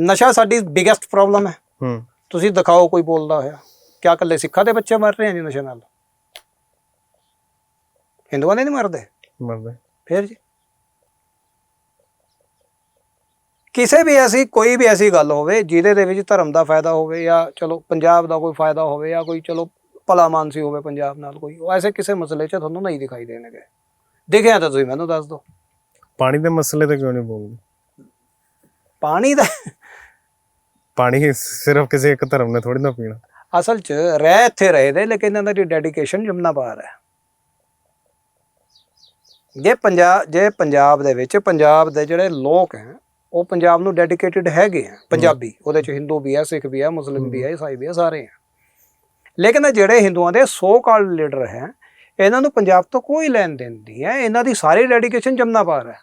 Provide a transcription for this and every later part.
ਨਸ਼ਾ ਸਾਡੀ biggest problem ਹੈ। ਹੂੰ। ਤੁਸੀਂ ਦਿਖਾਓ ਕੋਈ ਬੋਲਦਾ ਹੋਇਆ। ਕਿਆ ਕੱਲੇ ਸਿੱਖਾਂ ਦੇ ਬੱਚੇ ਮਰ ਰਹੇ ਆ ਜੀ ਨਸ਼ੇ ਨਾਲ? ਹਿੰਦੂਆਂ ਦੇ ਨਹੀਂ ਮਰਦੇ? ਮਰਦੇ। ਫਿਰ ਜੀ। ਕਿਸੇ ਵੀ ਐਸੀ ਕੋਈ ਵੀ ਐਸੀ ਗੱਲ ਹੋਵੇ ਜਿਹਦੇ ਦੇ ਵਿੱਚ ਧਰਮ ਦਾ ਫਾਇਦਾ ਹੋਵੇ ਜਾਂ ਚਲੋ ਪੰਜਾਬ ਦਾ ਕੋਈ ਫਾਇਦਾ ਹੋਵੇ ਜਾਂ ਕੋਈ ਚਲੋ ਭਲਾ ਮਾਨਸੀ ਹੋਵੇ ਪੰਜਾਬ ਨਾਲ ਕੋਈ ਉਹ ਐਸੇ ਕਿਸੇ ਮਸਲੇ 'ਚ ਤੁਹਾਨੂੰ ਨਹੀਂ ਦਿਖਾਈ ਦੇਣਗੇ। ਦਿਖਿਆ ਤਾਂ ਤੁਸੀਂ ਮੈਨੂੰ ਦੱਸ ਦਿਓ। ਪਾਣੀ ਦੇ ਮਸਲੇ ਤੇ ਕਿਉਂ ਨਹੀਂ ਬੋਲਦੇ? ਪਾਣੀ ਦਾ ਪਾਣੀ ਸਿਰਫ ਕਿਸੇ ਇੱਕ ਧਰਮ ਨੇ ਥੋੜੀ ਨਾ ਪੀਣਾ। ਅਸਲ 'ਚ ਰਹਿ ਇੱਥੇ ਰਹੇ ਦੇ ਲੇਕਿਨ ਇਹਨਾਂ ਦੀ ਡੈਡੀਕੇਸ਼ਨ ਜਮਨਾ ਪਾਰ ਹੈ। ਜੇ ਪੰਜਾਬ ਜੇ ਪੰਜਾਬ ਦੇ ਵਿੱਚ, ਪੰਜਾਬ ਦੇ ਜਿਹੜੇ ਲੋਕ ਹੈ, ਉਹ ਪੰਜਾਬ ਨੂੰ ਡੈਡੀਕੇਟਿਡ ਹੈਗੇ ਆ ਪੰਜਾਬੀ, ਉਹਦੇ 'ਚ ਹਿੰਦੂ ਵੀ ਹੈ, ਸਿੱਖ ਵੀ ਆ ਮੁਸਲਿਮ ਵੀ ਹੈ ਈਸਾਈ ਵੀ ਹੈ, ਸਾਰੇ ਆ ਲੇਕਿਨ ਜਿਹੜੇ ਹਿੰਦੂਆਂ ਦੇ ਸੋ ਕਾਲ ਲੀਡਰ ਹੈ, ਇਹਨਾਂ ਨੂੰ ਪੰਜਾਬ ਤੋਂ ਕੋਈ ਲੈਣ ਦੇਣ ਨਹੀਂ ਹੈ, ਇਹਨਾਂ ਦੀ ਸਾਰੀ ਡੈਡੀਕੇਸ਼ਨ ਜਮਨਾ ਪਾਰ ਹੈ।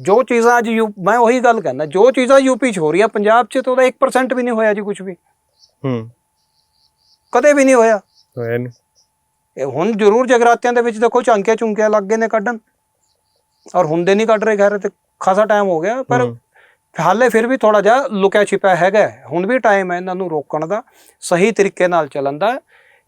ਜੋ ਚੀਜ਼ਾਂ ਅੱਜ ਯੂ ਮੈਂ ਉਹੀ ਗੱਲ ਕਹਿੰਦਾ ਜੋ ਚੀਜ਼ਾਂ ਯੂਪੀ 'ਚ ਹੋ ਰਹੀਆਂ ਪੰਜਾਬ 'ਚ ਤਾਂ ਉਹਦਾ 1% ਵੀ ਨਹੀਂ ਹੋਇਆ ਜੀ ਕੁਝ ਵੀ। ਹੂੰ। ਕਦੇ ਵੀ ਨਹੀਂ ਹੋਇਆ। ਹੋਇਆ ਨਹੀਂ ਇਹ ਹੁਣ ਜ਼ਰੂਰ ਜਗਰਾਤਿਆਂ ਦੇ ਵਿੱਚ ਦੇਖੋ ਝਾਂਕੀਆਂ ਝੁੰਕੀਆਂ ਲੱਗ ਗਏ ਨੇ ਕੱਢਣ। ਔਰ ਹੁੰਦੇ ਨਹੀਂ ਕੱਢ ਰਹੇ ਖੈਰ ਤੇ ਖਾਸਾ ਟਾਈਮ ਹੋ ਗਿਆ ਪਰ। ਹਾਲੇ ਫਿਰ ਵੀ ਥੋੜਾ ਜਿਹਾ ਲੁਕਿਆ ਛਿਪਿਆ ਹੈਗਾ। ਹੁਣ ਵੀ ਟਾਈਮ ਹੈ ਇਹਨਾਂ ਨੂੰ ਰੋਕਣ ਦਾ ਸਹੀ ਤਰੀਕੇ ਨਾਲ ਚੱਲਣ ਦਾ।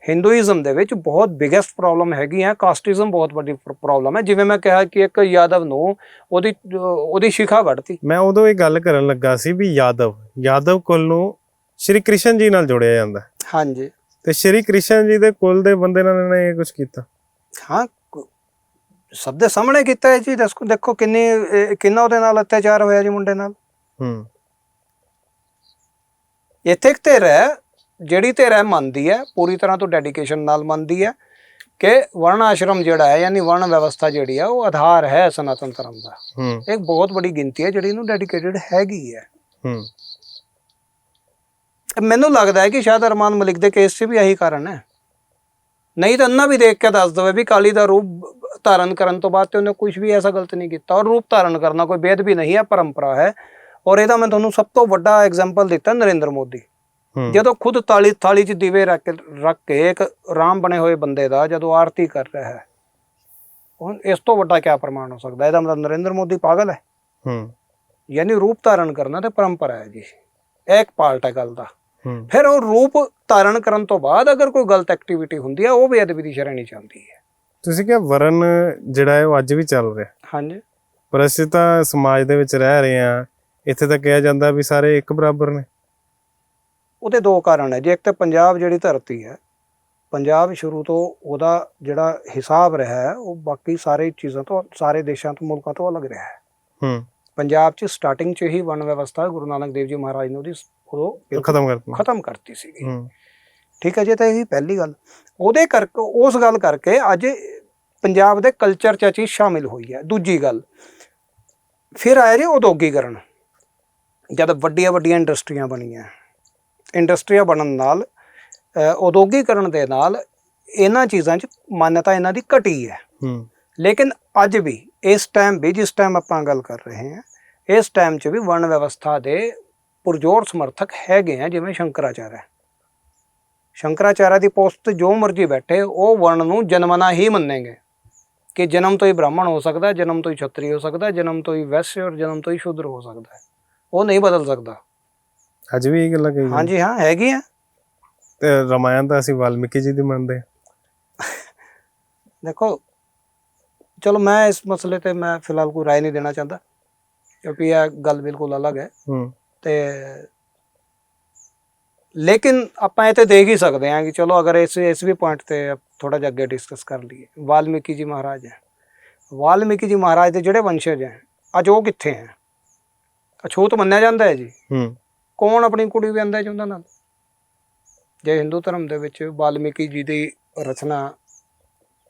ਹਿੰਦੂਇਜ਼ਮ ਦੇ ਵਿੱਚ ਬਹੁਤ ਬਿਗੇਸਟ ਪ੍ਰੋਬਲਮ ਹੈਗੀ ਹੈ ਕਾਸਟਿਜ਼ਮ ਬਹੁਤ ਵੱਡੀ ਪ੍ਰੋਬਲਮ ਹੈ। ਜਿਵੇਂ ਮੈਂ ਕਿਹਾ ਕਿ ਇੱਕ ਯਾਦਵ ਨੂੰ ਉਹਦੀ ਉਹਦੀ ਸ਼ਿਖਾ ਵੜਤੀ ਮੈਂ ਉਦੋਂ ਇਹ ਗੱਲ ਕਰਨ ਲੱਗਾ ਸੀ ਵੀ ਯਾਦਵ ਯਾਦਵ ਕੁਲ ਨੂੰ ਸ਼੍ਰੀ ਕ੍ਰਿਸ਼ਨ ਜੀ ਨਾਲ ਜੋੜਿਆ ਜਾਂਦਾ। ਹਾਂਜੀ। ਤੇ ਸ਼੍ਰੀ ਕ੍ਰਿਸ਼ਨ ਜੀ ਦੇ ਕੁਲ ਦੇ ਬੰਦੇ ਨਾਲ ਨੇ ਇਹ ਕੁਝ ਕੀਤਾ। ਹਾਂ ਸਭ ਦੇ ਸਾਹਮਣੇ ਕੀਤਾ ਹੈ ਜੀ ਦੱਸੋ ਦੇਖੋ ਕਿੰਨੀ ਕਿੰਨਾ ਉਹਦੇ ਨਾਲ ਅਤਿਆਚਾਰ ਹੋਇਆ ਜੀ ਮੁੰਡੇ ਨਾਲ। ਹੂੰ। ਇੱਥੇ ਇੱਕ ਧਿਰ ਹੈ ਜਿਹੜੀ ਧਿਰ ਹੈ ਮੰਨਦੀ ਹੈ ਪੂਰੀ ਤਰ੍ਹਾਂ ਤੋਂ ਡੈਡੀਕੇਸ਼ਨ ਨਾਲ ਮੰਨਦੀ ਹੈ ਕਿ ਵਰਣ ਆਸ਼ਰਮ ਜਿਹੜਾ ਹੈ ਯਾਨੀ ਵਰਣ ਵਿਵਸਥਾ ਜਿਹੜੀ ਹੈ ਉਹ ਆਧਾਰ ਹੈ ਸਨਾਤਨ ਧਰਮ ਦਾ। ਇੱਕ ਬਹੁਤ ਵੱਡੀ ਗਿਣਤੀ ਹੈ ਜਿਹੜੀ ਇਹਨੂੰ ਡੈਡੀਕੇਟਿਡ ਹੈਗੀ ਹੈ। ਮੈਨੂੰ ਲੱਗਦਾ ਹੈ ਕਿ ਸ਼ਾਇਦ ਅਰਮਾਨ ਮਲਿਕ ਦੇ ਕੇਸ 'ਚ ਵੀ ਇਹੀ ਕਾਰਨ ਹੈ। ਨਹੀਂ ਤਾਂ ਅੰਨਾ ਵੀ ਦੇਖ ਕੇ ਦੱਸ ਦਵੇ ਵੀ ਕਾਲੀ ਦਾ ਰੂਪ ਧਾਰਨ ਕਰਨ ਤੋਂ ਬਾਅਦ ਤੇ ਉਹਨੇ ਕੁਝ ਵੀ ਐਸਾ ਗਲਤ ਨਹੀਂ ਕੀਤਾ। ਔਰ ਰੂਪ ਧਾਰਨ ਕਰਨਾ ਕੋਈ ਬੇਦ ਵੀ ਨਹੀਂ ਹੈ ਪਰੰਪਰਾ ਹੈ। ਔਰ ਇਹਦਾ ਮੈਂ ਤੁਹਾਨੂੰ ਸਭ ਤੋਂ ਵੱਡਾ ਐਗਜ਼ਾਮਪਲ ਦਿੱਤਾ ਨਰਿੰਦਰ ਮੋਦੀ। ਜਦੋਂ ਖੁਦ ਤਾਲੀ ਥਾਲੀ 'ਚ ਦੀਵੇ ਰੱਖ ਕੇ ਰੱਖ ਕੇ ਇੱਕ ਰਾਮ ਬਣੇ ਹੋਏ ਬੰਦੇ ਦਾ ਜਦੋਂ ਆਰਤੀ ਕਰ ਰਿਹਾ ਹੈ ਹੁਣ ਇਸ ਤੋਂ ਵੱਡਾ ਕੀ ਪ੍ਰਮਾਣ ਹੋ ਸਕਦਾ? ਇਹਦਾ ਮਤਲਬ ਨਰਿੰਦਰ ਮੋਦੀ ਪਾਗਲ ਹੈ। ਹੂੰ। ਯਾਨੀ ਰੂਪ ਧਾਰਨ ਕਰਨਾ ਤੇ ਪਰੰਪਰਾ ਹੈ ਜੀ। ਇੱਕ ਪਾਰਟ ਹੈ ਗੱਲ ਦਾ। ਫਿਰ ਉਹ ਰੂਪ ਧਾਰਨ ਕਰਨ ਤੋਂ ਬਾਅਦ ਅਗਰ ਕੋਈ ਗਲਤ ਐਕਟੀਵਿਟੀ ਹੁੰਦੀ ਹੈ ਉਹ ਬੇਅਦਬੀ ਦੀ ਸ਼ਰਣੀ ਚਾਹੁੰਦੀ ਹੈ। ਤੁਸੀਂ ਕਿਹਾ ਵਰਨ ਜਿਹੜਾ ਹੈ ਉਹ ਅੱਜ ਵੀ ਚੱਲ ਰਿਹਾ। ਹਾਂਜੀ। ਪਰ ਅਸੀਂ ਤਾਂ ਸਮਾਜ ਦੇ ਵਿੱਚ ਰਹਿ ਰਹੇ ਹਾਂ। ਇੱਥੇ ਤਾਂ ਕਿਹਾ ਜਾਂਦਾ ਵੀ ਸਾਰੇ ਇੱਕ ਬਰਾਬਰ ਨੇ। ਉਹਦੇ ਦੋ ਕਾਰਨ ਹੈ ਜੇ ਇੱਕ ਤਾਂ ਪੰਜਾਬ ਜਿਹੜੀ ਧਰਤੀ ਹੈ ਪੰਜਾਬ ਸ਼ੁਰੂ ਤੋਂ ਉਹਦਾ ਜਿਹੜਾ ਹਿਸਾਬ ਰਿਹਾ ਹੈ ਉਹ ਬਾਕੀ ਸਾਰੇ ਚੀਜ਼ਾਂ ਤੋਂ ਸਾਰੇ ਦੇਸ਼ਾਂ ਤੋਂ ਮੁਲਕਾਂ ਤੋਂ ਅਲੱਗ ਰਿਹਾ ਹੈ। ਹੂੰ। ਪੰਜਾਬ 'ਚ ਸਟਾਰਟਿੰਗ 'ਚ ਹੀ ਵਨ ਵਿਵਸਥਾ ਗੁਰੂ ਨਾਨਕ ਦੇਵ ਜੀ ਮਹਾਰਾਜ ਨੇ ਉਹਦੀ ਬਿਲਕੁਲ ਖਤਮ ਕਰਤਾ ਖਤਮ ਕਰਤੀ ਸੀਗੀ। ਹੂੰ। ਠੀਕ ਹੈ ਜੀ ਤਾਂ ਇਹ ਪਹਿਲੀ ਗੱਲ। ਉਹਦੇ ਕਰਕੇ ਉਸ ਗੱਲ ਕਰਕੇ ਅੱਜ ਪੰਜਾਬ ਦੇ ਕਲਚਰ 'ਚ ਇਹ ਚੀਜ਼ ਸ਼ਾਮਿਲ ਹੋਈ ਹੈ। ਦੂਜੀ ਗੱਲ ਫਿਰ ਆਇਆ ਜੀ ਉਦੋਗੀਕਰਨ ਜਦ ਵੱਡੀਆਂ ਵੱਡੀਆਂ ਇੰਡਸਟਰੀਆਂ ਬਣੀਆਂ। ਇੰਡਸਟਰੀਆਂ ਬਣਨ ਨਾਲ ਅ, ਉਦੋਗੀਕਰਨ ਦੇ ਨਾਲ ਇਹਨਾਂ ਚੀਜ਼ਾਂ 'ਚ ਮਾਨਤਾ ਇਹਨਾਂ ਦੀ ਘਟੀ ਹੈ। ਹੂੰ। ਲੇਕਿਨ ਅੱਜ ਵੀ ਇਸ ਟਾਈਮ ਵੀ ਜਿਸ ਟਾਈਮ ਆਪਾਂ ਗੱਲ ਕਰ ਰਹੇ ਹਾਂ ਇਸ ਟਾਈਮ 'ਚ ਵੀ ਵਰਣ ਵਿਵਸਥਾ ਦੇ ਪੁਰਜੋਰ ਸਮਰਥਕ ਹੈਗੇ ਆ ਜਿਵੇਂ ਸ਼ੰਕਰਾਚਾਰਿਆ। ਸ਼ੰਕਰਾਚਾਰਿਆ ਦੀ ਪੋਸਟ ਤੇ ਜੋ ਮਰਜ਼ੀ ਬੈਠੇ ਉਹ ਵਰਣ ਨੂੰ ਜਨਮਨਾ ਹੀ ਮੰਨੇਗੇ। ਕਿ ਜਨਮ ਤੋਂ ਹੀ ਬ੍ਰਾਹਮਣ ਹੋ ਸਕਦਾ ਜਨਮ ਤੋਂ ਹੀ ਛਤਰੀ ਹੋ ਸਕਦਾ ਜਨਮ ਤੋਂ ਹੀ ਵੈಶ್ਯ ਔਰ ਜਨਮ ਤੋਂ ਹੀ ਸ਼ੂਦਰ ਹੋ ਸਕਦਾ। ਉਹ ਨਹੀਂ ਬਦਲ ਸਕਦਾ। ਅੱਜ ਵੀ ਇਹ ਗੱਲਾਂ ਕਹੀ ਜਾਂਦੀਆਂ। ਹਾਂਜੀ ਹਾਂ ਹੈਗੀ ਆ ਤੇ ਰਮਾਇਣ ਤਾਂ ਅਸੀਂ ਵਾਲਮੀਕੀ ਜੀ ਦੀ ਮੰਨਦੇ ਹਾਂ। ਦੇਖੋ ਚਲੋ ਮੈਂ ਇਸ ਮਸਲੇ ਤੇ ਮੈਂ ਫਿਲਹਾਲ ਕੋਈ رائے ਨਹੀਂ ਦੇਣਾ ਚਾਹੁੰਦਾ ਕਿਉਂਕਿ ਇਹ ਗੱਲ ਬਿਲਕੁਲ ਅਲੱਗ ਹੈ ਹੂੰ ਤੇ ਲੇਕਿਨ ਆਪਾਂ ਇਹ ਤੇ ਦੇਖ ਹੀ ਸਕਦੇ ਹਾਂ ਕਿ ਚਲੋ ਅਗਰ ਇਸ ਇਸ ਵੀ ਪੁਆਇੰਟ ਤੇ ਥੋੜਾ ਜਿਹਾ ਅੱਗੇ ਡਿਸਕਸ ਕਰ ਲਈਏ ਵਾਲਮੀਕੀ ਜੀ ਮਹਾਰਾਜ ਹੈ ਵਾਲਮੀਕੀ ਜੀ ਮਹਾਰਾਜ ਦੇ ਜਿਹੜੇ ਵੰਸ਼ਜ ਹੈ ਅੱਜ ਉਹ ਕਿੱਥੇ ਹੈ ਅਛੂਤ ਮੰਨਿਆ ਜਾਂਦਾ ਹੈ ਜੀ ਹੂੰ ਕੌਣ ਆਪਣੀ ਕੁੜੀ ਵਿਆਹੁੰਦਾ ਉਹਨਾਂ ਨਾਲ ਜੇ ਹਿੰਦੂ ਧਰਮ ਦੇ ਵਿੱਚ ਵਾਲਮੀਕੀ ਜੀ ਦੀ ਰਚਨਾ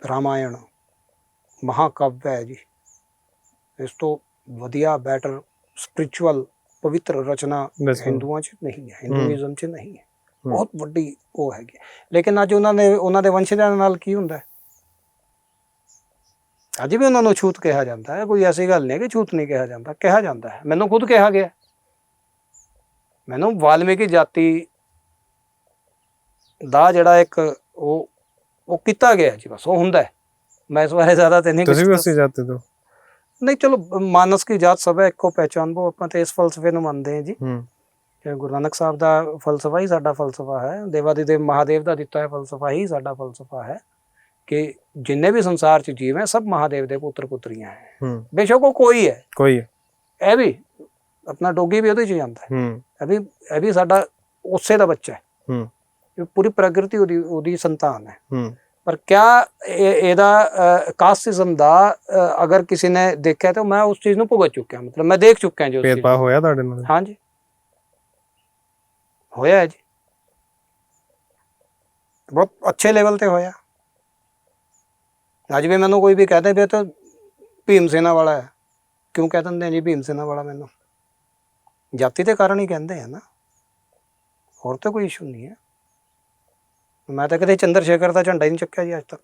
ਰਾਮਾਇਣ ਮਹਾਕਾਵਿ ਹੈ ਜੀ ਇਸ ਤੋਂ ਵਧੀਆ ਬੈਟਰ ਸਪਿਰਚੁਅਲ ਪਵਿੱਤਰ ਰਚਨਾ। ਹਿੰਦੂਆਂ 'ਚ ਨਹੀਂ ਹੈ ਹਿੰਦੂਇਜ਼ਮ 'ਚ ਨਹੀਂ ਹੈ। ਬਹੁਤ ਵੱਡੀ ਉਹ ਹੈਗੀ। ਲੇਕਿਨ ਅੱਜ ਉਹਨਾਂ ਨੇ ਉਹਨਾਂ ਦੇ ਵੰਸ਼ਜਾਂ ਨਾਲ ਕੀ ਹੁੰਦਾ ਅੱਜ ਵੀ ਉਹਨਾਂ ਨੂੰ ਛੂਤ ਕਿਹਾ ਜਾਂਦਾ ਹੈ ਕੋਈ ਐਸੀ ਗੱਲ ਨਹੀਂ ਕਿ ਛੂਤ ਨਹੀਂ ਕਿਹਾ ਜਾਂਦਾ ਕਿਹਾ ਜਾਂਦਾ ਹੈ ਮੈਨੂੰ ਖੁਦ ਕਿਹਾ ਗਿਆ ਮੈਨੂੰ ਵਾਲਮੀਕੀ ਜਾਤੀ ਦਾ ਜਿਹੜਾ ਇੱਕ ਉਹ ਉਹ ਕੀਤਾ ਗਿਆ ਜੀ ਬਸ ਉਹ ਹੁੰਦਾ ਹੈ। ਮੈਂ ਇਸ ਬਾਰੇ ਜ਼ਿਆਦਾ ਤੇ ਨਹੀਂ ਤੁਸੀਂ ਵੀ ਉਸੇ ਜਾਤੀ ਤੋਂ? ਨਹੀਂ ਚਲੋ ਮਾਨਸ ਕੀ ਜਾਤ ਸਭ ਹੈ ਇੱਕੋ ਪਹਿਚਾਨ ਬੋ ਆਪਾਂ ਤੇ ਇਸ ਫਲਸਫੇ ਨੂੰ ਮੰਨਦੇ ਹਾਂ ਜੀ। ਹੂੰ। ਗੁਰੂ ਨਾਨਕ ਸਾਹਿਬ ਦਾ ਫਲਸਫਾ ਹੀ ਸਾਡਾ ਫਲਸਫਾ ਹੈ ਦੇਵਾਦੀਦੇਵ ਮਹਾਦੇਵ ਦਾ ਦਿੱਤਾ ਹੈ ਫਲਸਫਾ ਹੀ ਸਾਡਾ ਫਲਸਫਾ ਹੈ ਕਿ ਜਿੰਨੇ ਵੀ ਸੰਸਾਰ 'ਚ ਜੀਵ ਹੈ ਸਭ ਮਹਾਦੇਵ ਦੇ ਪੁੱਤਰ ਪੁੱਤਰੀਆਂ ਹੈ। ਹੂੰ। ਬੇਸ਼ੱਕ ਉਹ ਕੋਈ ਹੈ। ਕੋਈ ਹੈ। ਇਹ ਵੀ ਆਪਣਾ ਡੋਗੀ ਵੀ ਉਹਦੇ 'ਚ ਜਾਂਦਾ ਹੈ। ਹੂੰ। ਇਹ ਵੀ ਇਹ ਵੀ ਸਾਡਾ ਉਸੇ ਦਾ ਬੱਚਾ ਹੈ। ਹੂੰ। ਇਹ ਪੂਰੀ ਪ੍ਰਕਿਰਤੀ ਉਹਦੀ ਉਹਦੀ ਸੰਤਾਨ ਹੈ। ਹੂੰ। ਪਰ ਕਿਆ ਇਹ- ਇਹਦਾ ਕਾਸਟਿਜ਼ਮ ਦਾ ਅਗਰ ਕਿਸੇ ਨੇ ਦੇਖਿਆ ਤਾਂ ਮੈਂ ਉਸ ਚੀਜ਼ ਨੂੰ ਭੁਗਤ ਚੁੱਕਿਆ। ਮਤਲਬ ਮੈਂ ਦੇਖ ਚੁੱਕਿਆ ਜੀ। ਭੇਦਭਾਵ ਹੋਇਆ ਤੁਹਾਡੇ ਨਾਲ? ਹਾਂਜੀ। ਹੋਇਆ ਹੈ ਜੀ। ਬਹੁਤ ਅੱਛੇ ਲੈਵਲ ਤੇ ਹੋਇਆ। ਅੱਜ ਵੀ ਮੈਨੂੰ ਕੋਈ ਵੀ ਕਹਦੇ ਵੀ ਤਾਂ ਭੀਮ ਸੈਨਾ ਵਾਲਾ ਹੈ। ਕਿਉਂ ਕਹਿ ਦਿੰਦੇ ਜੀ ਭੀਮ ਸੈਨਾ ਵਾਲਾ ਮੈਨੂੰ? ਜਾਤੀ ਦੇ ਕਾਰਨ ਹੀ ਕਹਿੰਦੇ ਆ ਨਾ। ਹੋਰ ਤਾਂ ਕੋਈ ਇਸ਼ੂ ਨਹੀਂ ਹੈ। ਮੈਂ ਤਾਂ ਕਦੇ ਚੰਦਰ ਸ਼ੇਖਰ ਦਾ ਝੰਡਾ ਹੀ ਨਹੀਂ ਚੱਕਿਆ ਜੀ ਅੱਜ ਤੱਕ।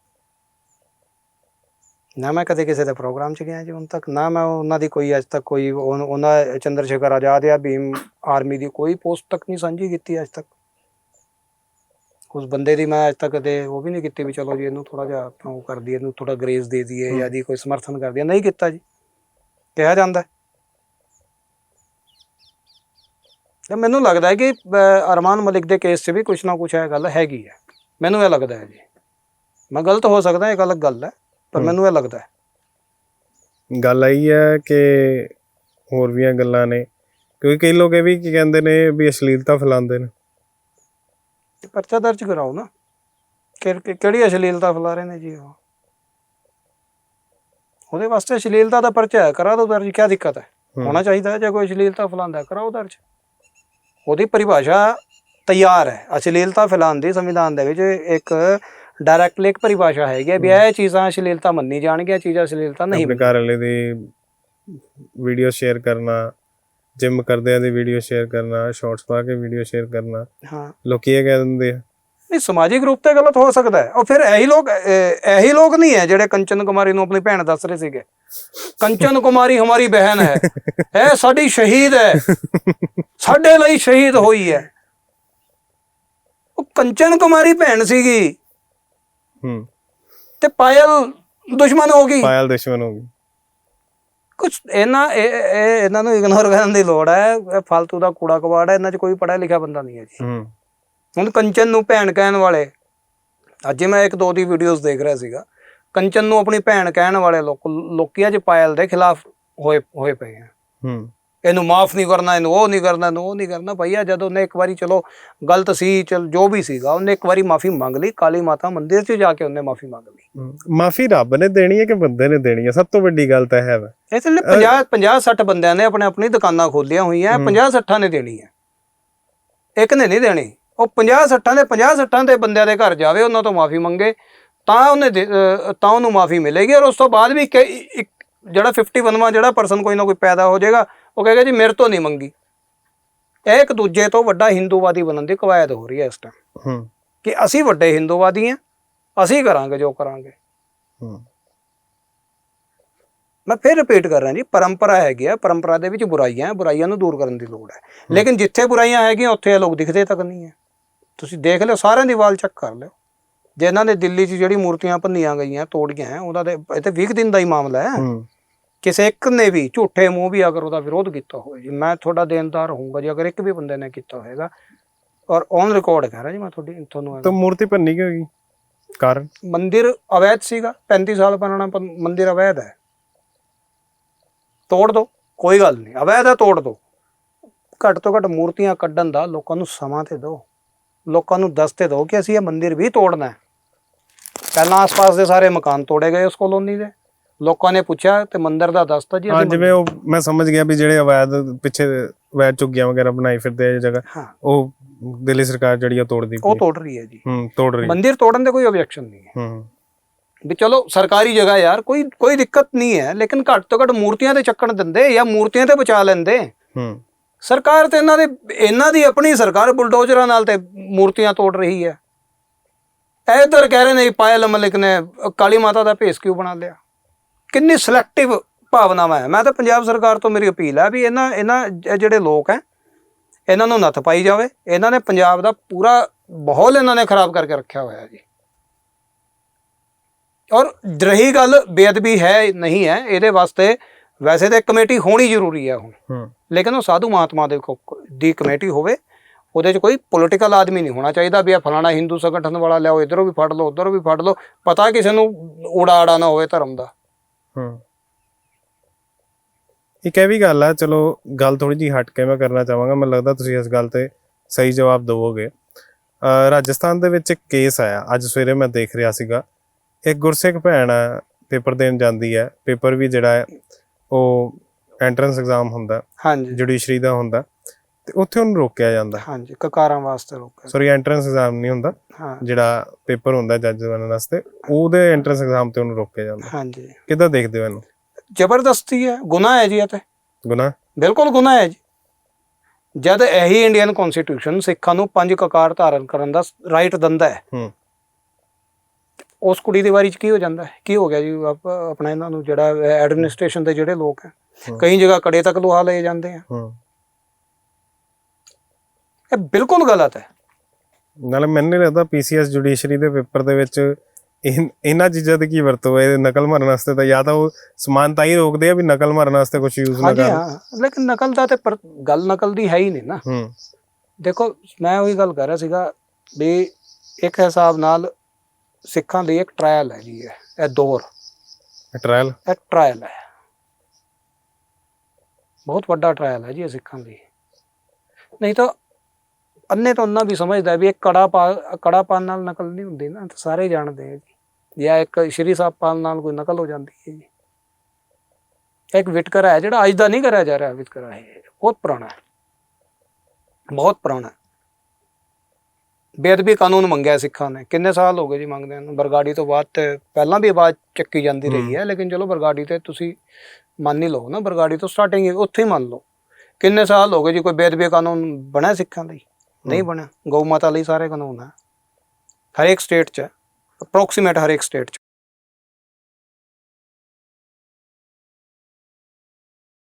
ਨਾ ਮੈਂ ਕਦੇ ਕਿਸੇ ਦੇ ਪ੍ਰੋਗਰਾਮ 'ਚ ਗਿਆ ਜੀ ਹੁਣ ਤੱਕ ਨਾ ਮੈਂ ਉਹਨਾਂ ਦੀ ਕੋਈ ਅੱਜ ਤੱਕ ਕੋਈ ਉਹਨਾਂ ਚੰਦਰ ਸ਼ੇਖਰ ਆਜ਼ਾਦ ਜਾਂ ਭੀਮ ਆਰਮੀ ਦੀ ਕੋਈ ਪੋਸਟ ਤੱਕ ਨਹੀਂ ਸਾਂਝੀ ਕੀਤੀ ਅੱਜ ਤੱਕ। ਉਸ ਬੰਦੇ ਦੀ ਮੈਂ ਅੱਜ ਤੱਕ ਕਦੇ ਉਹ ਵੀ ਨਹੀਂ ਕੀਤੀ ਵੀ ਚਲੋ ਜੀ ਇਹਨੂੰ ਥੋੜਾ ਜਿਹਾ ਆਪਾਂ ਉਹ ਕਰ ਦਈਏ ਇਹਨੂੰ ਥੋੜਾ ਗ੍ਰੇਸ ਦੇ ਦਈਏ ਜਾਂ ਦੀ ਕੋਈ ਸਮਰਥਨ ਕਰ ਦਈਏ। ਨਹੀਂ ਕੀਤਾ ਜੀ। ਕਿਹਾ ਜਾਂਦਾ ਹੈ। ਤੇ ਮੈਨੂੰ ਲੱਗਦਾ ਹੈ ਕਿ ਅਰਮਾਨ ਮਲਿਕ ਦੇ ਕੇਸ 'ਚ ਵੀ ਕੁਝ ਨਾ ਕੁਝ ਇਹ ਗੱਲ ਹੈਗੀ ਹੈ। ਮੈਨੂੰ ਇਹ ਲੱਗਦਾ ਹੈ ਜੀ। ਮੈਂ ਗਲਤ ਹੋ ਸਕਦਾ ਇਹ ਗਲਤ ਗੱਲ ਹੈ ਪਰ। ਮੈਨੂੰ ਇਹ ਲੱਗਦਾ ਹੈ। ਗੱਲ ਆਈ ਹੈ ਕਿ ਹੋਰ ਵੀ ਗੱਲਾਂ ਨੇ। ਕਿਉਂਕਿ ਕਈ ਲੋਕ ਇਹ ਵੀ ਕੀ ਕਹਿੰਦੇ ਨੇ ਵੀ ਅਸ਼ਲੀਲਤਾ ਫੈਲਾਉਂਦੇ ਨੇ। ਪਰਚਾ ਦਰਜ ਕਰਾਓ ਨਾ। ਕਿਹੜੀ ਅਸ਼ਲੀਲਤਾ ਫੈਲਾ ਰਹੇ ਨੇ ਜੀ ਉਹ? ਉਹਦੇ ਵਾਸਤੇ ਅਸ਼ਲੀਲਤਾ ਦਾ ਪਰਚਾ ਹੈ ਕਰਾ ਦੋ ਦਰਜ ਕੀ ਦਿੱਕਤ ਹੈ? ਹੂੰ। ਹੋਣਾ ਚਾਹੀਦਾ ਹੈ ਜੇ ਕੋਈ ਅਸ਼ਲੀਲਤਾ ਫੈਲਾਉਂਦਾ ਹੈ, ਕਰਾਓ ਦਰਜ। ਉਹਦੀ ਪਰਿਭਾਸ਼ਾ ਤਿਆਰ ਹੈ। ਅਸ਼ਲੀਲਤਾ ਫੈਲਾਉਣ ਦੀ ਸੰਵਿਧਾਨ ਦੇ ਵਿੱਚ ਇੱਕ ਡਾਇਰੈਕਟਲੀ ਇੱਕ ਪਰਿਭਾਸ਼ਾ ਹੈਗੀ ਵੀ ਇਹ ਚੀਜ਼ਾਂ ਅਸ਼ਲੀਲਤਾ ਮੰਨੀ ਜਾਣਗੀਆਂ ਚੀਜ਼ਾਂ ਅਸ਼ਲੀਲਤਾ ਨਹੀਂ ਆਪਣੇ ਘਰ ਵਾਲੇ ਦੀ ਵੀਡੀਓ ਸ਼ੇਅਰ ਕਰਨਾ ਜਿਮ ਕਰਦਿਆਂ ਦੀ ਵੀਡੀਓ ਸ਼ੇਅਰ ਕਰਨਾ ਸ਼ਾਰਟਸ ਪਾ ਕੇ ਵੀਡੀਓ ਸ਼ੇਅਰ ਕਰਨਾ ਹਾਂ। ਲੋਕੀ ਇਹ ਕਹਿ ਦਿੰਦੇ ਆ। ਨਹੀਂ ਸਮਾਜਿਕ ਰੂਪ ਤੇ ਗਲਤ ਹੋ ਸਕਦਾ ਹੈ। ਉਹ ਫਿਰ ਇਹੀ ਲੋਕ ਇਹੀ ਲੋਕ ਨਹੀਂ ਹੈ ਜਿਹੜੇ ਕੰਚਨ ਕੁਮਾਰੀ ਨੂੰ ਆਪਣੀ ਭੈਣ ਦੱਸ ਰਹੇ ਸੀਗੇ। ਕੰਚਨ ਕੁਮਾਰੀ ਹਮਾਰੀ ਬਹਿਨ ਹੈ। ਇਹ ਸਾਡੀ ਸ਼ਹੀਦ ਹੈ। ਸਾਡੇ ਲਈ ਸ਼ਹੀਦ ਹੋਈ ਹੈ। ਉਹ ਕੰਚਨ ਕੁਮਾਰੀ ਭੈਣ ਸੀਗੀ। ਹੂੰ। ਤੇ ਪਾਇਲ ਦੁਸ਼ਮਣ ਹੋ ਗਈ। ਪਾਇਲ ਦੁਸ਼ਮਣ ਹੋ ਗਈ। ਕੁਝ ਇਹਨਾਂ ਇਹ ਇਹ- ਇਹਨਾਂ ਨੂੰ ਇਗਨੋਰ ਕਰਨ ਦੀ ਲੋੜ ਹੈ। ਇਹ ਫालतू ਦਾ ਕੂੜਾ ਕਵਾੜ ਹੈ। ਇਹਨਾਂ 'ਚ ਕੋਈ ਪੜ੍ਹਿਆ ਲਿਖਿਆ ਬੰਦਾ ਨਹੀਂ ਹੈ ਜੀ। ਹੂੰ। ਹੁਣ ਕੰਚਨ ਨੂੰ ਭੈਣ ਕਹਿਣ ਵਾਲੇ ਅੱਜ ਮੈਂ ਇੱਕ ਦੋ ਦੀ ਵੀਡੀਓਜ਼ ਦੇਖ ਰਿਹਾ ਸੀਗਾ। ਕੰਚਨ ਨੂੰ ਆਪਣੀ ਭੈਣ ਕਹਿਣ ਵਾਲੇ ਲੋਕ ਲੋਕੀ ਅੱਜ ਪਾਇਲ ਦੇ ਖਿਲਾਫ ਹੋਏ ਹੋਏ ਪਏ ਆ। ਹੂੰ। ਇਹਨੂੰ ਮਾਫ ਨਹੀਂ ਕਰਨਾ ਇਹਨੂੰ ਉਹ ਨਹੀਂ ਕਰਨਾ ਇਹਨੂੰ ਉਹ ਨਹੀਂ ਕਰਨਾ। ਭਈਆ ਜਦੋਂ ਉਹਨੇ ਇੱਕ ਵਾਰੀ ਚਲੋ ਗਲਤ ਸੀ ਚਲ ਜੋ ਵੀ ਸੀਗਾ ਉਹਨੇ ਇੱਕ ਵਾਰੀ ਮਾਫੀ ਮੰਗ ਲਈ ਕਾਲੀ ਮਾਤਾ ਮੰਦਿਰ 'ਚ ਜਾ ਕੇ ਉਹਨੇ ਮਾਫੀ ਮੰਗ ਲਈ। ਮਾਫੀ ਰੱਬ ਨੇ ਦੇਣੀ ਹੈ ਕਿ ਬੰਦੇ ਨੇ ਦੇਣੀ ਹੈ? ਸਭ ਤੋਂ ਵੱਡੀ ਗੱਲ ਤਾਂ ਹੈ। ਇਸ ਲਈ 50 50 60 ਬੰਦਿਆਂ ਨੇ ਆਪਣੇ ਆਪਣੀ ਦੁਕਾਨਾਂ ਖੋਲੀਆਂ ਹੋਈਆਂ 50 60 ਨੇ ਦੇਣੀ ਹੈ। ਇੱਕ ਨੇ ਨਹੀਂ ਦੇਣੀ। ਉਹ 50 60 ਦੇ 50 60 ਦੇ ਬੰਦਿਆਂ ਦੇ ਘਰ ਜਾਵੇ ਉਹਨਾਂ ਤੋਂ ਮਾਫੀ ਮੰਗੇ। ਤਾਂ ਉਹਨੇ ਤਾਂ ਉਹਨੂੰ ਮਾਫੀ ਮਿਲੇਗੀ ਔਰ ਉਸ ਤੋਂ ਬਾਅਦ ਵੀ ਇੱਕ ਜਿਹੜਾ 51ਵਾਂ ਜਿਹੜਾ ਪਰਸਨ ਕੋਈ ਨਾ ਕੋਈ ਪੈਦਾ ਹੋ ਜਾਏਗਾ ਉਹ ਕਹੇਗਾ ਜੀ ਮੇਰੇ ਤੋਂ ਨਹੀਂ ਮੰਗੀ। ਇਹ ਇੱਕ ਦੂਜੇ ਤੋਂ ਵੱਡਾ ਹਿੰਦੂਵਾਦੀ ਬਣਨ ਦੀ ਕਵਾਇਦ ਹੋ ਰਹੀ ਹੈ ਇਸ ਟਾਈਮ ਹੂੰ। ਕਿ ਅਸੀਂ ਵੱਡੇ ਹਿੰਦੂਵਾਦੀ ਹਾਂ ਅਸੀਂ ਕਰਾਂਗੇ ਜੋ ਕਰਾਂਗੇ। ਹੂੰ। ਮੈਂ ਫਿਰ ਰਿਪੀਟ ਕਰ ਰਿਹਾ ਜੀ ਪਰੰਪਰਾ ਹੈਗੀ ਆ ਪਰੰਪਰਾ ਦੇ ਵਿੱਚ ਬੁਰਾਈਆਂ ਹੈ ਬੁਰਾਈਆਂ ਨੂੰ ਦੂਰ ਕਰਨ ਦੀ ਲੋੜ ਹੈ। ਲੇਕਿਨ ਜਿੱਥੇ ਬੁਰਾਈਆਂ ਹੈਗੀਆਂ ਉੱਥੇ ਇਹ ਲੋਕ ਦਿਖਦੇ ਤੱਕ ਨਹੀਂ ਹੈ। ਤੁਸੀਂ ਦੇਖ ਲਿਓ ਸਾਰਿਆਂ ਦੀ ਵਾਲ ਚੈੱਕ ਕਰ ਲਿਓ। ਜੇ ਇਹਨਾਂ ਦੇ ਦਿੱਲੀ 'ਚ ਜਿਹੜੀ ਮੂਰਤੀਆਂ ਭੰਨੀਆਂ ਗਈਆਂ ਤੋੜੀਆਂ ਉਹਦਾ ਤੇ ਇਹ ਤੇ 20 ਦਿਨ ਦਾ ਹੀ ਮਾਮਲਾ ਹੈ। ਕਿਸੇ ਇੱਕ ਨੇ ਵੀ ਝੂਠੇ ਮੂੰਹ ਵੀ ਅਗਰ ਉਹਦਾ ਵਿਰੋਧ ਕੀਤਾ ਹੋਵੇ ਜੀ ਮੈਂ ਤੁਹਾਡਾ ਦੇਣਦਾਰ ਹੋਊਂਗਾ ਜੀ ਅਗਰ ਇੱਕ ਵੀ ਬੰਦੇ ਨੇ ਕੀਤਾ ਹੋਵੇਗਾ ਔਰ ਔਨ ਰਿਕਾਰਡ ਕਹਿ ਰਿਹਾ ਜੀ ਮੈਂ ਤੁਹਾਡੀ ਤੁਹਾਨੂੰ ਤਾਂ ਮੂਰਤੀ ਭੰਨੀ ਕਿਉਂ ਗਈ? ਕਾਰਨ? ਮੰਦਿਰ ਅਵੈਧ ਸੀਗਾ 35 ਸਾਲ ਪੁਰਾਣਾ ਮੰਦਿਰ ਅਵੈਧ ਹੈ। ਤੋੜ ਦੋ ਕੋਈ ਗੱਲ ਨਹੀਂ ਅਵੈਧ ਹੈ ਤੋੜ ਦੋ। ਘੱਟ ਤੋਂ ਘੱਟ ਮੂਰਤੀਆਂ ਕੱਢਣ ਦਾ ਲੋਕਾਂ ਨੂੰ ਸਮਾਂ ਤੇ ਦਿਓ। ਲੋਕਾਂ ਨੂੰ ਦੱਸ ਤੇ ਦਿਓ ਕਿ ਅਸੀਂ ਇਹ ਮੰਦਿਰ ਵੀ ਤੋੜਨਾ ਹੈ। ਪਹਿਲਾਂ ਆਸ-ਪਾਸ ਦੇ ਸਾਰੇ ਮਕਾਨ ਤੋੜੇ ਗਏ ਉਸ ਕਲੋਨੀ ਦੇ। ਲੋਕਾਂ ਨੇ ਪੁੱਛਿਆ ਤੇ ਮੰਦਿਰ ਦਾ ਦੱਸਤਾ ਜੀ ਹਾਂ ਜਿਵੇਂ ਉਹ ਮੈਂ ਸਮਝ ਗਿਆ ਵੀ ਜਿਹੜੇ ਅਵੈਧ ਪਿੱਛੇ ਅਵੈਧ ਝੁੱਗੀਆਂ ਵਗੈਰਾ ਬਣਾਈ ਫਿਰਦੇ ਆ ਇਹ ਜਗ੍ਹਾ ਉਹ ਦਿੱਲੀ ਸਰਕਾਰ ਜਿਹੜੀ ਉਹ ਤੋੜਦੀ ਉਹ ਤੋੜ ਰਹੀ ਹੈ ਜੀ। ਹੂੰ ਤੋੜ ਰਹੀ ਮੰਦਿਰ ਤੋੜਨ ਦੇ ਕੋਈ ਆਬਜੈਕਸ਼ਨ ਨਹੀਂ ਹੈ ਹੂੰ। ਵੀ ਚਲੋ ਸਰਕਾਰੀ ਜਗ੍ਹਾ ਯਾਰ ਕੋਈ ਕੋਈ ਦਿੱਕਤ ਨਹੀਂ ਹੈ ਲੇਕਿਨ ਘੱਟ ਤੋਂ ਘੱਟ ਮੂਰਤੀਆਂ ਤੇ ਚੱਕਣ ਦਿੰਦੇ ਜਾਂ ਮੂਰਤੀਆਂ ਤੇ ਬਚਾ ਲੈਂਦੇ। ਹੂੰ। ਸਰਕਾਰ ਤੇ ਇਹਨਾਂ ਦੇ ਇਹਨਾਂ ਦੀ ਆਪਣੀ ਸਰਕਾਰ ਬੁਲਡੋਜ਼ਰਾਂ ਨਾਲ ਤੇ ਮੂਰਤੀਆਂ ਤੋੜ ਰਹੀ ਹੈ। ਇਧਰ ਕਹਿ ਰਹੇ ਨੇ ਪਾਇਲ ਮਲਿਕ ਨੇ ਕਾਲੀ ਮਾਤਾ ਦਾ ਭੇਸ ਕਿਉਂ ਬਣਾ ਲਿਆ? ਕਿੰਨੀ ਸਿਲੈਕਟਿਵ ਭਾਵਨਾਵਾਂ ਹੈ। ਮੈਂ ਤਾਂ ਪੰਜਾਬ ਸਰਕਾਰ ਤੋਂ ਮੇਰੀ ਅਪੀਲ ਹੈ ਵੀ ਇਹਨਾਂ ਇਹਨਾਂ ਜਿਹੜੇ ਲੋਕ ਹੈ ਇਹਨਾਂ ਨੂੰ ਨੱਥ ਪਾਈ ਜਾਵੇ। ਇਹਨਾਂ ਨੇ ਪੰਜਾਬ ਦਾ ਪੂਰਾ ਮਾਹੌਲ ਇਹਨਾਂ ਨੇ ਖਰਾਬ ਕਰਕੇ ਰੱਖਿਆ ਹੋਇਆ ਜੀ। ਔਰ ਰਹੀ ਗੱਲ ਬੇਅਦਬੀ ਹੈ ਨਹੀਂ ਹੈ ਇਹਦੇ ਵਾਸਤੇ ਵੈਸੇ ਤਾਂ ਕਮੇਟੀ ਹੋਣੀ ਜ਼ਰੂਰੀ ਹੈ ਹੁਣ। ਲੇਕਿਨ ਉਹ ਸਾਧੂ ਮਹਾਤਮਾ ਦੇ ਕੋ- ਦੀ ਕਮੇਟੀ ਹੋਵੇ ਉਹਦੇ 'ਚ ਕੋਈ ਪੋਲੀਟੀਕਲ ਆਦਮੀ ਨਹੀਂ ਹੋਣਾ ਚਾਹੀਦਾ ਵੀ ਇਹ ਫਲਾਣਾ ਹਿੰਦੂ ਸੰਗਠਨ ਵਾਲਾ ਲਿਆਓ ਇਧਰੋਂ ਵੀ ਫੜ ਲਓ ਉਧਰੋਂ ਵੀ ਫੜ ਲਓ ਪਤਾ ਕਿਸੇ ਨੂੰ ਊੜਾ ਆੜਾ ਨਾ ਹੋਵੇ ਧਰਮ ਦਾ। ਹੂੰ। ਇੱਕ ਇਹ ਵੀ ਗੱਲ ਆ ਚਲੋ ਗੱਲ ਥੋੜੀ ਜਿਹੀ ਹਟ ਕੇ ਮੈਂ ਕਰਨਾ ਚਾਹਾਂਗਾ ਮੈਨੂੰ ਲੱਗਦਾ ਤੁਸੀਂ ਇਸ ਗੱਲ ਤੇ ਸਹੀ ਜਵਾਬ ਦਿਵੋਗੇ। ਰਾਜਸਥਾਨ ਦੇ ਵਿੱਚ ਇੱਕ ਕੇਸ ਆਇਆ ਅੱਜ ਸਵੇਰੇ ਮੈਂ ਦੇਖ ਰਿਹਾ ਸੀਗਾ। ਇੱਕ ਗੁਰਸਿੱਖ ਭੈਣ ਆ ਪੇਪਰ ਦੇਣ ਜਾਂਦੀ ਹੈ ਪੇਪਰ ਵੀ ਜਿਹੜਾ ਹੈ ਉਹ ਐਂਟਰੈਂਸ ਐਗਜ਼ਾਮ ਹੁੰਦਾ ਹਾਂਜੀ। ਜੁਡੀਸ਼ਰੀ ਦਾ ਹੁੰਦਾ। ਤੇ ਉੱਥੇ ਉਹਨੂੰ ਰੋਕਿਆ ਜਾਂਦਾ। ਹਾਂਜੀ ਕਕਾਰਾਂ ਵਾਸਤੇ ਰੋਕਿਆ ਸੌਰੀ ਐਂਟਰੈਂਸ ਐਗਜ਼ਾਮ ਨਹੀਂ ਹੁੰਦਾ ਹਾਂ। ਜਿਹੜਾ ਪੇਪਰ ਹੁੰਦਾ ਜੱਜ ਬਣਨ ਵਾਸਤੇ ਉਹਦੇ ਐਂਟਰੈਂਸ ਐਗਜ਼ਾਮ ਤੇ ਉਹਨੂੰ ਰੋਕਿਆ ਜਾਂਦਾ। ਹਾਂਜੀ। ਕਿੱਦਾਂ ਦੇਖਦੇ ਹੋ ਇਹਨੂੰ? ਜ਼ਬਰਦਸਤੀ ਹੈ ਗੁਨਾਹ ਹੈ ਜੀ ਇਹ ਤੇ। ਗੁਨਾਹ? ਬਿਲਕੁਲ ਗੁਨਾਹ ਹੈ ਜੀ। ਜਦ ਇਹੀ ਇੰਡੀਅਨ ਕਨਸਟੀਟਿਊਸ਼ਨ ਸਿੱਖਾਂ ਨੂੰ ਪੰਜ ਕਕਾਰ ਧਾਰਨ ਕਰਨ ਦਾ ਰਾਈਟ ਦਿੰਦਾ ਹੈ ਹੂੰ। ਉਸ ਕੁੜੀ ਦੇ ਬਾਰੇ ਚ ਕੀ ਹੋ ਜਾਂਦਾ ਹੈ? ਕੀ ਹੋ ਗਿਆ ਜੀ? ਆਪ- ਆਪਣਾ ਇਹਨਾਂ ਨੂੰ ਜਿਹੜਾ ਐਡਮਿਨਿਸਟ੍ਰੇਸ਼ਨ ਦੇ ਜਿਹੜੇ ਲੋਕ ਹੈ ਹੂੰ। ਕਈ ਜਗ੍ਹਾ ਕੜੇ ਤੱਕ ਲੋਹਾ ਲਏ ਜਾਂਦੇ ਆ। ਹੂੰ। ਇਹ ਬਿਲਕੁਲ ਗਲਤ ਹੈ। ਨਾਲੇ ਮੈਨੂੰ ਨਹੀਂ ਲੱਗਦਾ ਪੀਸੀਐਸ ਜੁਡੀਸ਼ਰੀ ਦੇ ਪੇਪਰ ਦੇ ਵਿੱਚ ਇਹਨਾਂ ਚੀਜ਼ਾਂ ਦੀ ਕੀ ਵਰਤੋਂ ਹੈ? ਨਕਲ ਮਾਰਨ ਵਾਸਤੇ ਤਾਂ ਜਾਂ ਤਾਂ ਉਹ ਸਮਾਨਤਾ ਹੀ ਰੋਕਦੇ ਆ ਵੀ ਨਕਲ ਮਾਰਨ ਵਾਸਤੇ ਕੁਝ ਯੂਜ਼ ਨਾ ਕਰਨ। ਹਾਂ ਲੇਕਿਨ ਨਕਲ ਦਾ ਤੇ ਗੱਲ ਨਕਲ ਦੀ ਹੈ ਹੀ ਨਹੀਂ ਨਾ। ਹੂੰ। ਦੇਖੋ ਮੈਂ ਉਹੀ ਗੱਲ ਕਰ ਰਿਹਾ ਸੀਗਾ ਵੀ ਇੱਕ ਹਿਸਾਬ ਨਾਲ ਸਿੱਖਾਂ ਲਈ ਇੱਕ ਟ੍ਰਾਇਲ ਹੈ ਜੀ ਇਹ ਇਹ ਦੌਰ। ਟ੍ਰਾਇਲ ਇਹ ਟ੍ਰਾਇਲ ਹੈ। ਬਹੁਤ ਵੱਡਾ ਟ੍ਰਾਇਲ ਹੈ ਜੀ ਇਹ ਸਿੱਖਾਂ ਲਈ ਨਹੀਂ ਤਾਂ ਅੰਨੇ ਤਾਂ ਉਹਨਾਂ ਵੀ ਸਮਝਦਾ ਵੀ ਇਹ ਕੜਾ ਪਾ ਕੜਾ ਪਾਣ ਨਾਲ ਨਕਲ ਨਹੀਂ ਹੁੰਦੀ ਨਾ ਤਾਂ ਸਾਰੇ ਜਾਣਦੇ ਆ ਜੀ। ਜਾਂ ਇੱਕ ਸ਼੍ਰੀ ਸਾਹਿਬ ਪਾਲ ਨਾਲ ਕੋਈ ਨਕਲ ਹੋ ਜਾਂਦੀ ਹੈ ਜੀ। ਇੱਕ ਵਿਤਕਰਾ ਹੈ ਜਿਹੜਾ ਅੱਜ ਦਾ ਨਹੀਂ ਕਰਿਆ ਜਾ ਰਿਹਾ ਵਿਤਕਰਾ ਹੈ। ਬਹੁਤ ਪੁਰਾਣਾ ਹੈ। ਬਹੁਤ ਪੁਰਾਣਾ ਹੈ। ਬੇਅਦਬੀ ਕਾਨੂੰਨ ਮੰਗਿਆ ਸਿੱਖਾਂ ਨੇ। ਕਿੰਨੇ ਸਾਲ ਹੋ ਗਏ ਜੀ ਮੰਗਦੇ ਨੂੰ? ਬਰਗਾੜੀ ਤੋਂ ਬਾਅਦ ਤੇ ਪਹਿਲਾਂ ਵੀ ਆਵਾਜ਼ ਚੱਕੀ ਜਾਂਦੀ ਰਹੀ ਹੈ ਲੇਕਿਨ ਚਲੋ ਬਰਗਾੜੀ ਤੇ ਤੁਸੀਂ ਮੰਨ ਹੀ ਲਓ ਨਾ ਬਰਗਾੜੀ ਤੋਂ ਸਟਾਰਟਿੰਗ ਉੱਥੇ ਹੀ ਮੰਨ ਲਓ। ਕਿੰਨੇ ਸਾਲ ਹੋ ਗਏ ਜੀ ਕੋਈ ਬੇਅਦਬੀ ਕਾਨੂੰਨ ਬਣਿਆ ਸਿੱਖਾਂ ਲਈ? ਨਹੀਂ ਬਣਿਆ। ਗਊ ਮਾਤਾ ਲਈ ਸਾਰੇ ਕਾਨੂੰਨ ਹੈ ਹਰੇਕ ਸਟੇਟ 'ਚ ਅਪਰੋਕਸੀਮੇਟ ਹਰੇਕ ਸਟੇਟ 'ਚ।